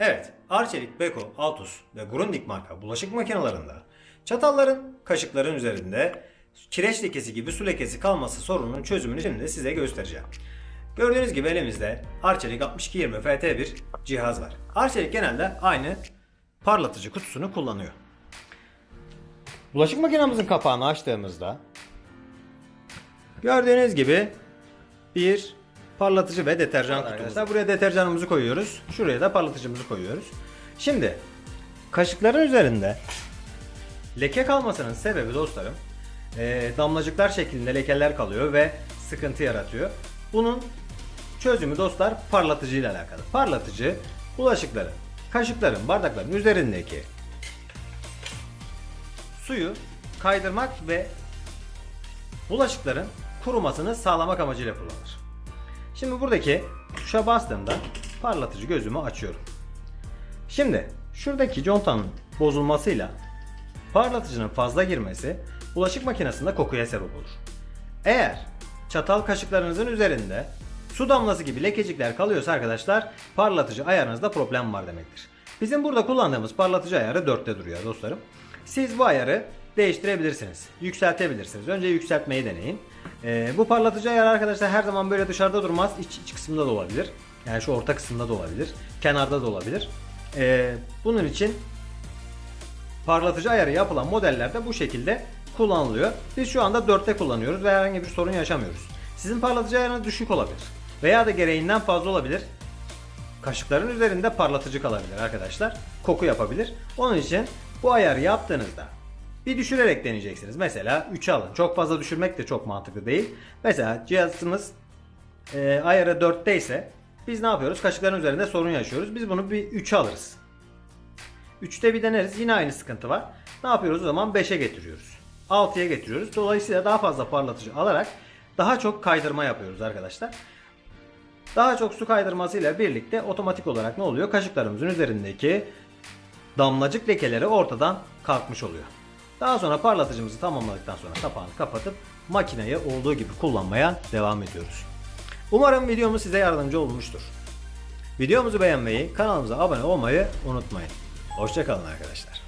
Evet, Arçelik, Beko, Altus ve Grundig marka bulaşık makinelerinde çatalların, kaşıkların üzerinde kireç lekesi gibi su lekesi kalması sorununun çözümünü şimdi size göstereceğim. Gördüğünüz gibi elimizde Arçelik 6220 FT1 cihaz var. Arçelik genelde aynı parlatıcı kutusunu kullanıyor. Bulaşık makinemizin kapağını açtığımızda gördüğünüz gibi bir parlatıcı ve deterjan kutumuz. var. Buraya deterjanımızı koyuyoruz. Şuraya da parlatıcımızı koyuyoruz. Şimdi kaşıkların üzerinde leke kalmasının sebebi dostlarım eee, damlacıklar şeklinde lekeler kalıyor ve sıkıntı yaratıyor. Bunun çözümü dostlar parlatıcı ile alakalı. Parlatıcı bulaşıkların, kaşıkların, bardakların üzerindeki suyu kaydırmak ve bulaşıkların kurumasını sağlamak amacıyla kullanılır. Şimdi buradaki tuşa bastığımda parlatıcı gözümü açıyorum. Şimdi şuradaki contanın bozulmasıyla parlatıcının fazla girmesi bulaşık makinesinde kokuya sebep olur. Eğer çatal kaşıklarınızın üzerinde su damlası gibi lekecikler kalıyorsa arkadaşlar parlatıcı ayarınızda problem var demektir. Bizim burada kullandığımız parlatıcı ayarı 4'te duruyor dostlarım. Siz bu ayarı değiştirebilirsiniz. Yükseltebilirsiniz. Önce yükseltmeyi deneyin. Ee, bu parlatıcı ayarı arkadaşlar her zaman böyle dışarıda durmaz. İç, iç kısmında da olabilir. Yani şu orta kısımda da olabilir. Kenarda da olabilir. Ee, bunun için parlatıcı ayarı yapılan modellerde bu şekilde kullanılıyor. Biz şu anda 4'te kullanıyoruz ve herhangi bir sorun yaşamıyoruz. Sizin parlatıcı ayarınız düşük olabilir. Veya da gereğinden fazla olabilir. Kaşıkların üzerinde parlatıcı kalabilir arkadaşlar. Koku yapabilir. Onun için bu ayarı yaptığınızda bir düşürerek deneyeceksiniz. Mesela 3'e alın. Çok fazla düşürmek de çok mantıklı değil. Mesela cihazımız e, ayarı 4'te ise biz ne yapıyoruz? Kaşıkların üzerinde sorun yaşıyoruz. Biz bunu bir 3'e alırız. 3'te bir deneriz. Yine aynı sıkıntı var. Ne yapıyoruz o zaman? 5'e getiriyoruz. 6'ya getiriyoruz. Dolayısıyla daha fazla parlatıcı alarak daha çok kaydırma yapıyoruz arkadaşlar. Daha çok su kaydırmasıyla birlikte otomatik olarak ne oluyor? Kaşıklarımızın üzerindeki damlacık lekeleri ortadan kalkmış oluyor. Daha sonra parlatıcımızı tamamladıktan sonra kapağını kapatıp makineyi olduğu gibi kullanmaya devam ediyoruz. Umarım videomuz size yardımcı olmuştur. Videomuzu beğenmeyi, kanalımıza abone olmayı unutmayın. Hoşçakalın arkadaşlar.